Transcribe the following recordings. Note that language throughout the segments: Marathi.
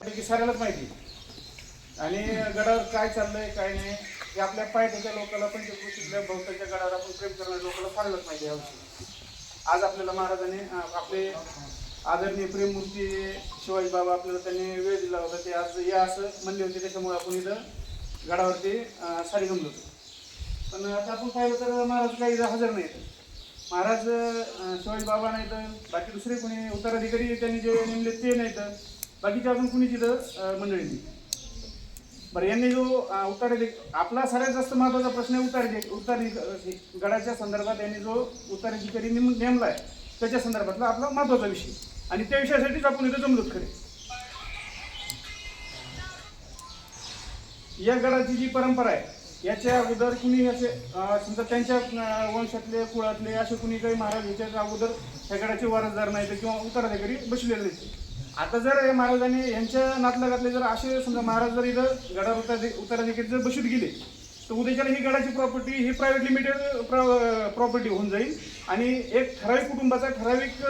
म्हणजे की साऱ्यालाच माहिती. आणि गडावर काय चाललंय काय नाही हे आपल्या पायथ्याच्या लोकांना पण तिथल्या भोवताच्या गडावर आपण प्रेम करणाऱ्या लोकांना फारच माहिती आहे आज आपल्याला महाराजांनी आपले आदरणीय प्रेममूर्ती शिवाजी बाबा आपल्याला त्यांनी वेळ दिला होता ते आज या असं म्हणले होते त्याच्यामुळे आपण इथं गडावरती सारी जमलो होतो. पण आता आपण पाहिलं तर महाराज काही इथं हजर नाहीत. महाराज शिवाजी बाबा नाहीत बाकी दुसरे कोणी उत्तराधिकारी त्यांनी जे नेमले ते नाही तर बाकीचे अजून कुणी तिथं मंडळी नाही बरं यांनी जो उतारे उत्तराधिक आपला सगळ्यात जास्त महत्त्वाचा प्रश्न आहे उत्तराधिक उतारी गडाच्या संदर्भात यांनी जो उत्तराधिकारी नेम नेमला आहे त्याच्या संदर्भातला आपला महत्त्वाचा विषय. आणि त्या विषयासाठीच आपण इथं जमलोत खरे. या गडाची जी परंपरा आहे याच्या अगोदर कुणी असे समजा त्यांच्या वंशातले कुळातले असे कुणी काही महाराज याच्या अगोदर या गडाचे वारसदार नाहीत किंवा उत्तराधिकारी बसलेले नाहीत. आता जर या महाराजांनी यांच्या नातलगातले जर असे समजा महाराज जर इथं गडावर उतर उत्तराधिकारी जर बसून गेले तर उद्याच्याला ही गडाची प्रॉपर्टी ही प्रायव्हेट लिमिटेड प्रॉपर्टी होऊन जाईल. आणि एक ठराविक कुटुंबाचा ठराविक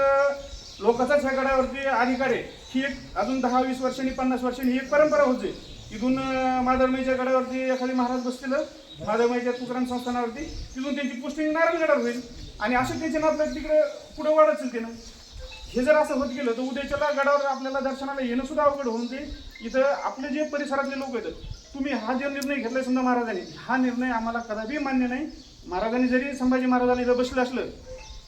लोकांचाच ह्या गडावरती अधिकार आहे. ही एक अजून दहा वीस वर्षांनी पन्नास वर्षांनी ही एक परंपरा होते जाईल. इथून माधवमाईच्या गडावरती एखादी महाराज बसतील माधवमाईच्या तुकाराम संस्थानावरती तिथून त्यांची पोस्टिंग नारायणगडावर होईल. आणि असे त्यांचे नातलग तिकडे पुढे वाढत असेल ना हे जर असं होत गेलं तर उद्याच्याला गडावर आपल्याला दर्शनाला येणं सुद्धा अवघड होऊन जाईल. इथं आपले जे परिसरातले लोक आहेत तुम्ही हा जो निर्णय घेतलाय समजा महाराजांनी हा निर्णय आम्हाला कदापि मान्य नाही. महाराजांनी जरी संभाजी महाराजांनी इथं बसलं असलं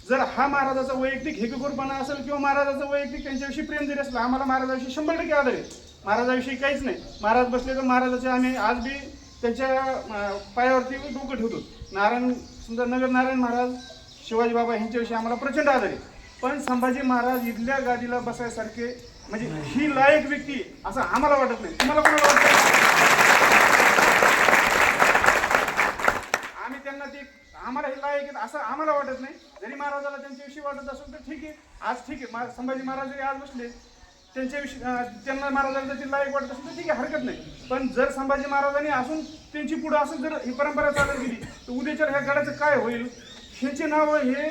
जर हा महाराजाचा वैयक्तिक हेकेखोरपणा असेल किंवा महाराजाचं वैयक्तिक त्यांच्याविषयी प्रेम जरी असलं आम्हाला महाराजाविषयी शंभर टक्के आदर आहे. महाराजाविषयी काहीच नाही. महाराज बसले तर महाराजाचे आम्ही आज बी त्यांच्या पायावरती डोकं ठेवतो. नारायण समजा नगर नारायण महाराज शिवाजी बाबा यांच्याविषयी आम्हाला प्रचंड आदर आहे. पण संभाजी महाराज इथल्या गादीला बसायसारखे म्हणजे ही लायक व्यक्ती असं आम्हाला वाटत नाही. तुम्हाला कोणाला वाटत? आम्ही त्यांना ते आम्हाला हे लायक आहेत असं आम्हाला वाटत नाही. जरी महाराजाला त्यांच्याविषयी वाटत असेल तर ठीक आहे. आज ठीक आहे. मा- संभाजी महाराज जरी आज बसले त्यांच्याविषयी त्यांना महाराजाला जर लायक वाटत असेल तर ठीक आहे हरकत नाही. पण जर संभाजी महाराजांनी असून त्यांची पुढं असं जर ही परंपरा चालत गेली तर उद्याच्या ह्या गडाचं काय होईल? ह्याचे नाव हे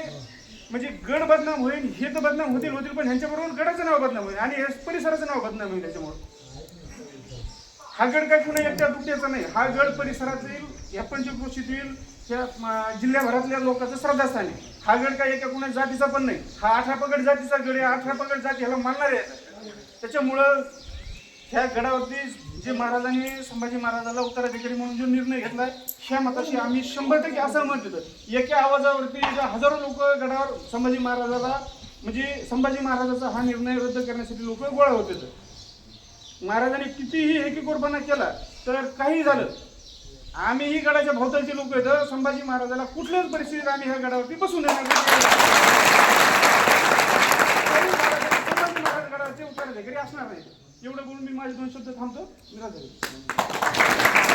म्हणजे गड बदनाम होईल हे तर बदनाम होतील होतील पण ह्यांच्याबरोबर गडाचं नाव बदनाम होईल आणि हे परिसराचं नाव बदनाम होईल त्याच्यामुळे हा गड काय पुन्हा एकट्या दुट्याचा नाही हा गड परिसरातील या पंचक्रोशीतील या जिल्ह्याभरातल्या लोकांचं श्रद्धास्थान आहे. हा गड काय एका कुणा जातीचा पण नाही हा अठरा पगड जातीचा गड आहे अठरा पगड जाती ह्याला मानणार आहे त्याच्यामुळं ह्या गडावरती जे महाराजांनी संभाजी महाराजाला उत्तराधिकारी म्हणून जो निर्णय घेतलाय ह्या मताशी आम्ही शंभर टक्के असं होतो एका आवाजावरती ज्या हजारो लोक गडावर संभाजी महाराजाला म्हणजे संभाजी महाराजाचा हा निर्णय रद्द करण्यासाठी लोक गोळा होत होते. महाराजांनी कितीही हेकेकोरपणा केला तर काही झालं. आम्हीही गडाच्या भोवतालचे लोक आहेत संभाजी महाराजाला कुठल्याच परिस्थितीत आम्ही ह्या गडावरती बसून येणार संभाजी महाराज गडावरचे उत्तराधिकारी असणार नाही एवढं बोलून मी माझे दोन शब्द थांबतो. निराश